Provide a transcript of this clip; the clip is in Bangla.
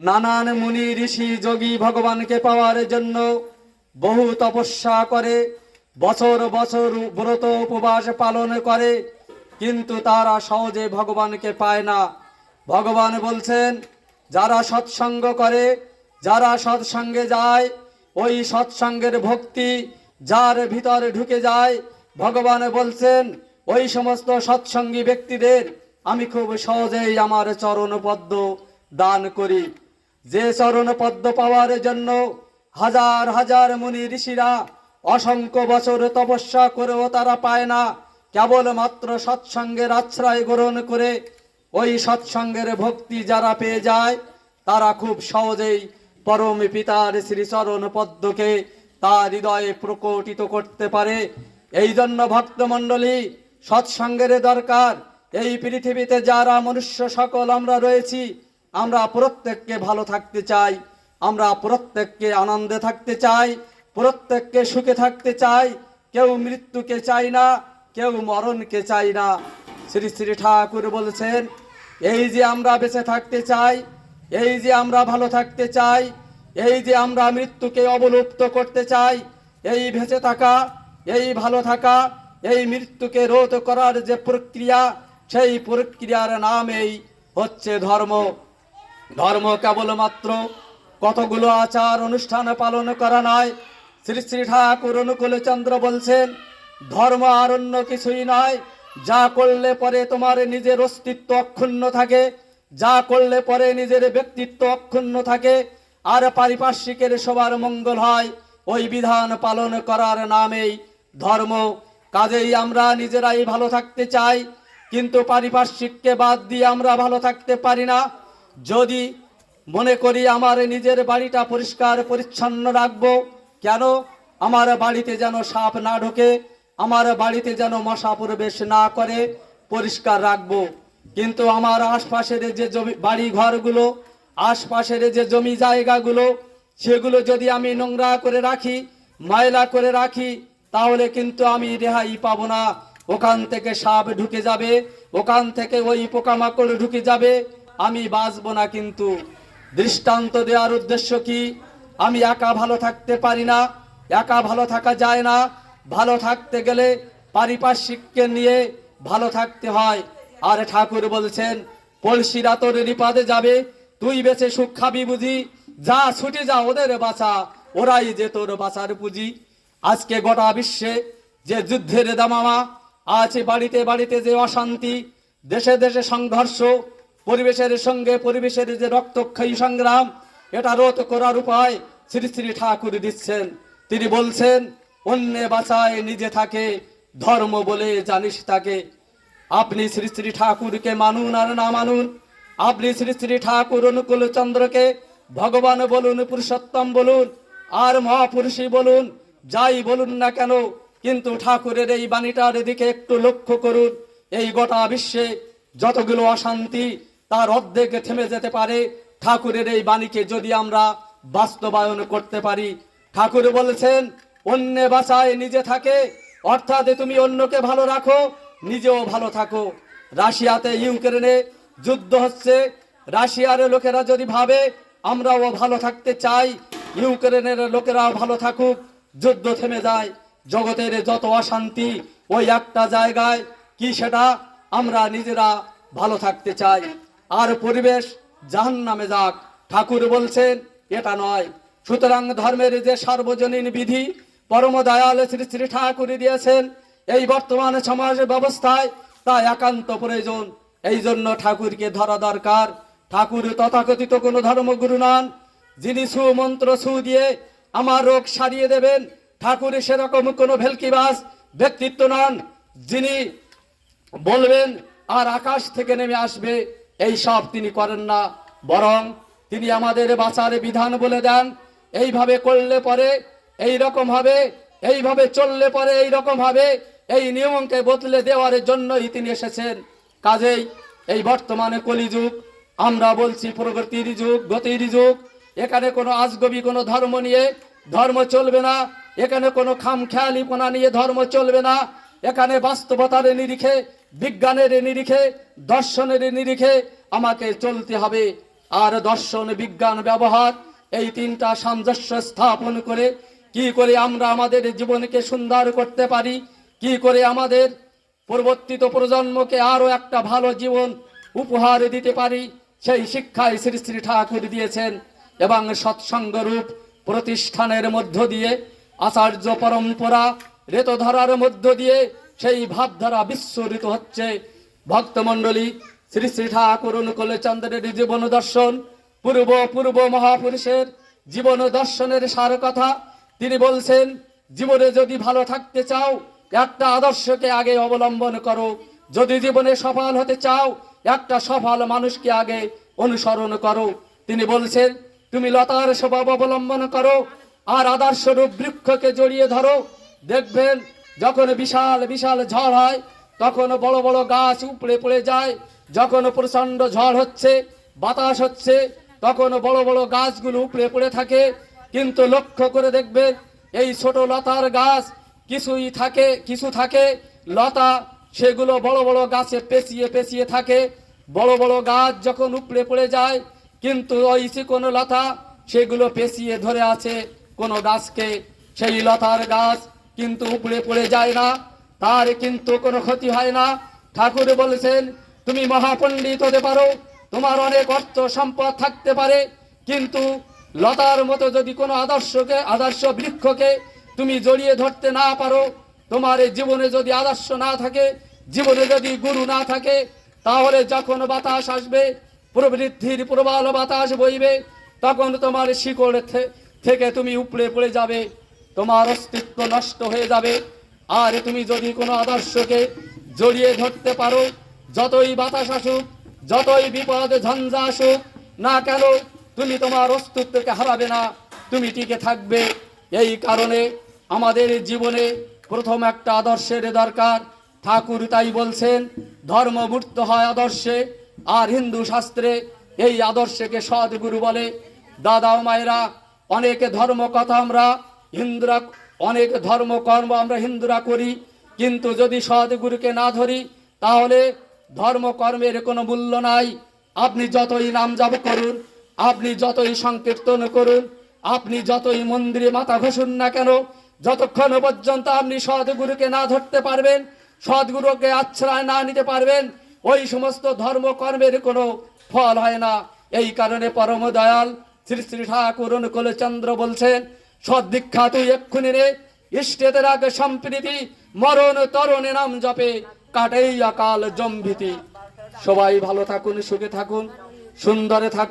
নানান মুনি ঋষি যোগী ভগবানকে পাওয়ার জন্য বহু তপস্যা করে, বছর বছর ব্রত উপবাস পালন করে, কিন্তু তারা সহজে ভগবানকে পায় না। ভগবান বলছেন, যারা সৎসঙ্গ করে, যারা সৎসঙ্গে যায়, ওই সৎসঙ্গের ভক্তি যার ভিতরে ঢুকে যায়, ভগবান বলছেন, ওই সমস্ত সৎসঙ্গী ব্যক্তিদের আমি খুব সহজেই আমার চরণ পদ্ম দান করি। যে চরণ পদ্ম পাওয়ার জন্য হাজার হাজার মুনি ঋষিরা অসংখ্য বছর তপস্যা করেও তারা পায় না। কেবলমাত্র সৎসঙ্গের আশ্রয় গ্রহণ করে ওই সৎসঙ্গের ভক্তি যারা পেয়ে যায়, তারা খুব সহজেই পরম পিতার শ্রীচরণ পদ্মকে তার হৃদয়ে প্রকটিত করতে পারে। এই জন্য ভক্তমণ্ডলী, সৎসঙ্গের দরকার। এই পৃথিবীতে যারা মনুষ্য সকল আমরা রয়েছি আমরা প্রত্যেককে ভালো থাকতে চাই, আমরা প্রত্যেককে আনন্দে থাকতে চাই, প্রত্যেককে সুখে থাকতে চাই, কেউ মৃত্যুকে চাই না, কেউ মরণকে চাই না। শ্রী শ্রী ঠাকুর বলছেন, এই যে আমরা বেঁচে থাকতে চাই, এই যে আমরা ভালো থাকতে চাই, এই যে আমরা মৃত্যুকে অবলুপ্ত করতে চাই, এই বেঁচে থাকা, এই ভালো থাকা, এই মৃত্যুকে রোধ করার যে প্রক্রিয়া, সেই প্রক্রিয়ার নামেই হচ্ছে ধর্ম। ধর্ম কেবলমাত্র কতগুলো আচার অনুষ্ঠান পালন করা নয় শ্রী শ্রী ঠাকুর অনুকূল চন্দ্র বলছেন, ধর্ম আর অন্য কিছুই নয় যা করলে পরে তোমার নিজের অস্তিত্ব অক্ষুণ্ণ থাকে, যা করলে পরে নিজের ব্যক্তিত্ব অক্ষুণ্ণ থাকে। আর পারিপার্শ্বিকের সবার মঙ্গল হয়, ওই বিধান পালন করার নামেই ধর্ম। কাজেই আমরা নিজেরাই ভালো থাকতে চাই, কিন্তু পারিপার্শ্বিককে বাদ দিয়ে আমরা ভালো থাকতে পারি না। যদি মনে করি আমার নিজের বাড়িটা পরিষ্কার, পরিচ্ছন্ন রাখব, কেন আমার বাড়িতে যেন সাপ না ঢোকে, আমার বাড়িতে যেন মশা প্রবেশ না করে, পরিষ্কার রাখব। কিন্তু আমার আশপাশের যে জমি বাড়ি ঘরগুলো আশপাশের যে জমি জায়গাগুলো, সেগুলো যদি আমি নোংরা করে রাখি, ময়লা করে রাখি, তাহলে কিন্তু আমি রেহাই পাবো না। ওখান থেকে সাপ ঢুকে যাবে, ওখান থেকে ওই পোকামাকড় ঢুকে যাবে আমি বাঁচবো না কিন্তু। দৃষ্টান্ত দেওয়ার উদ্দেশ্য কি? আমি একা ভালো থাকতে পারি না, একা ভালো থাকা যায় না। ভালো থাকতে গেলে পারিপার্শ্বিককে নিয়ে ভালো থাকতে হয়। আর ঠাকুর বলছেন পলসিরা তোর নিপাদে যাবে, তুই বেছে সুখ খাবি বুঝি। যা ছুটে যা, ওদের বাঁচা, ওরাই যে তোর বাঁচার পুঁজি। আজকে গোটা বিশ্বে যে যুদ্ধের দামামা আছে বাড়িতে বাড়িতে যে অশান্তি, দেশে দেশে সংঘর্ষ পরিবেশের সঙ্গে পরিবেশের যে রক্তক্ষয়ী সংগ্রাম, এটা রোধ করার উপায় শ্রী শ্রী ঠাকুর দিচ্ছেন। তিনি বলছেন, অন্য বাঁচায় নিজে থাকে, ধর্ম বলে জানিস তাকে। আপনি শ্রী শ্রী ঠাকুরকে মানুন আর না মানুন, আপনি শ্রী শ্রী ঠাকুর অনুকূল চন্দ্রকে ভগবান বলুন, পুরুষোত্তম বলুন, আর মহাপুরুষই বলুন, যাই বলুন না কেন, কিন্তু ঠাকুরের এই বাণীটার দিকে একটু লক্ষ্য করুন। এই গোটা বিশ্বে যতগুলো অশান্তি তার অর্ধেক থেমে যেতে পারে। ঠাকুরের এই বাণীকে যদি আমরা বাস্তবায়ন করতে পারি, ঠাকুর বলেছেন, অন্য বাঁচায় নিজে থাকে, অর্থাৎ তুমি অন্যকে ভালো রাখো, নিজেও ভালো থাকো। রাশিয়াতে ইউক্রেনে যুদ্ধ হচ্ছে। রাশিয়ার লোকেরা যদি ভাবে, আমরাও ভালো থাকতে চাই, ইউক্রেনের লোকেরাও ভালো থাকুক, যুদ্ধ থেমে যায়। জগতের যত অশান্তি, ওই একটা জায়গায় কি সেটা? আমরা নিজেরা ভালো থাকতে চাই। আর পরিবেশ জাহান নামে যাক। ঠাকুর বলছেন, এটা নয়। সুতরাং ধর্মের যে সার্বজনীন বিধি, পরম দয়াল শ্রী শ্রী ঠাকুর দিয়েছেন এই বর্তমান সমাজ ব্যবস্থায়, তা একান্ত প্রয়োজন। এই জন্য ঠাকুরকে ধরা দরকার। ঠাকুর তথাকথিত কোনো ধর্মগুরু নন। যিনি সুমন্ত্র সু দিয়ে আমার রোগ সারিয়ে দেবেন, ঠাকুর সেরকম কোনো ভেলকিবাস ব্যক্তিত্ব নন। যিনি বলবেন, আর আকাশ থেকে নেমে আসবে এই সব তিনি করেন না, বরং তিনি আমাদের বাঁচার বিধান বলে দেন। এইভাবে করলে পরে এই রকম হবে, এইভাবে চললে পরে এই রকম হবে, এই নিয়মকে বদলে দেওয়ার জন্যই তিনি এসেছেন। কাজেই এই বর্তমানে কলিযুগ, আমরা বলছি প্রগতির যুগ, গতির যুগ। এখানে কোনো আজগবি, কোনো ধর্ম নিয়ে ধর্ম চলবে না। এখানে কোনো খামখেয়ালিপনা নিয়ে ধর্ম চলবে না। এখানে বাস্তবতার নিরিখে বিজ্ঞানের নিরিখে, দর্শনের নিরিখে আমাকে চলতে হবে। আর দর্শন, বিজ্ঞান, ব্যবহার, এই তিনটা সামঞ্জস্য স্থাপন করে কি করে আমরা আমাদের জীবনকে সুন্দর করতে পারি, কি করে আমাদের পরবর্তীত প্রজন্মকে আরও একটা ভালো জীবন উপহার দিতে পারি, সেই শিক্ষায় শ্রী শ্রী ঠাকুর দিয়েছেন এবং সৎসঙ্গ রূপ প্রতিষ্ঠানের মধ্য দিয়ে, আচার্য পরম্পরা, রেতধারার মধ্য দিয়ে সেই ভাবধারা বিস্ফোরিত হচ্ছে। ভক্তমণ্ডলী শ্রী শ্রী ঠাকুর অনুকূল চন্দ্রের জীবন দর্শন, পূর্ব পূর্ব মহাপুরুষের জীবন দর্শনের সার কথা তিনি বলছেন, জীবনে যদি ভালো থাকতে চাও, একটা আদর্শকে আগে অবলম্বন করো। যদি জীবনে সফল হতে চাও, একটা সফল মানুষকে আগে অনুসরণ করো। তিনি বলছেন, তুমি লতার স্বভাব অবলম্বন করো, আর আদর্শরূপ বৃক্ষকে জড়িয়ে ধরো। দেখবেন যখন বিশাল বিশাল ঝড় হয়, তখন বড় বড় গাছ উপড়ে পড়ে যায়। যখন প্রচণ্ড ঝড় হচ্ছে, বাতাস হচ্ছে, তখন বড় বড় গাছগুলো উপড়ে পড়ে থাকে। কিন্তু লক্ষ্য করে দেখবেন এই ছোট লতার গাছ কিছুই থাকে, কিছু থাকে। লতা সেগুলো বড় বড় গাছে পেঁচিয়ে পেঁচিয়ে থাকে। বড় বড় গাছ যখন উপড়ে পড়ে যায়, কিন্তু ওই কোনো লতা সেগুলো পেঁচিয়ে ধরে আছে কোনো গাছকে। সেই লতার গাছ কিন্তু উপড়ে পড়ে যায় না, তার কিন্তু কোনো ক্ষতি হয় না। ঠাকুর বলেছেন, তুমি মহাপণ্ডিত হতে পারো, তোমার অনেক অর্থ সম্পদ থাকতে পারে, কিন্তু লতার মতো যদি কোনো আদর্শকে, আদর্শ বৃক্ষকে তুমি জড়িয়ে ধরতে না পারো, তোমার এই জীবনে যদি আদর্শ না থাকে, জীবনে যদি গুরু না থাকে, তাহলে যখন বাতাস আসবে, প্রবৃদ্ধির প্রবাল বাতাস বইবে, তখন তোমার শিকড় থেকে তুমি উপড়ে পড়ে যাবে। তোমার অস্তিত্ব নষ্ট হয়ে যাবে। আর তুমি যদি কোনো আদর্শকে জড়িয়ে ধরতে পারো, যতই বাতাস আসুক, যতই বিপদ ঝঞ্ঝা আসুক, না কেন তুমি তোমার অস্তিত্বকে হারাবে না। তুমি টিকে থাকবে। এই কারণে আমাদের জীবনে প্রথম একটা আদর্শের দরকার। ঠাকুর তাই বলছেন, ধর্ম ধর্মমূর্ত হয় আদর্শে, আর হিন্দু শাস্ত্রে এই আদর্শকে সদ্গুরু বলে। দাদা মায়েরা, অনেকে ধর্ম কথা আমরা হিন্দুরা অনেক ধর্ম, কর্ম আমরা হিন্দুরা করি। কিন্তু যদি সদগুরুকে না ধরি, তাহলে ধর্ম, কর্মের কোনো মূল্য নাই। আপনি যতই নাম যাব করুন, আপনি যতই সংকীর্তন করুন, আপনি যতই মন্দিরে মাথা ঘষুন না কেন, যতক্ষণ পর্যন্ত আপনি সদগুরুকে না ধরতে পারবেন, সদ্গুরুকে আশ্রয় না নিতে পারবেন, ওই সমস্ত ধর্ম, কর্মের কোনো ফল হয় না। এই কারণে পরম দয়াল শ্রী শ্রী ঠাকুর অনুকূল চন্দ্র বলছেন সদ্দীক্ষা তুই এক্ষুনি রে ইষ্টেদের আগে সম্প্রীতি, মরণ তরণে নাম জপে, কাটেই অকাল জম্ভিতি। সবাই ভালো থাকুন, সুখে থাকুন, সুন্দরে থাকুন।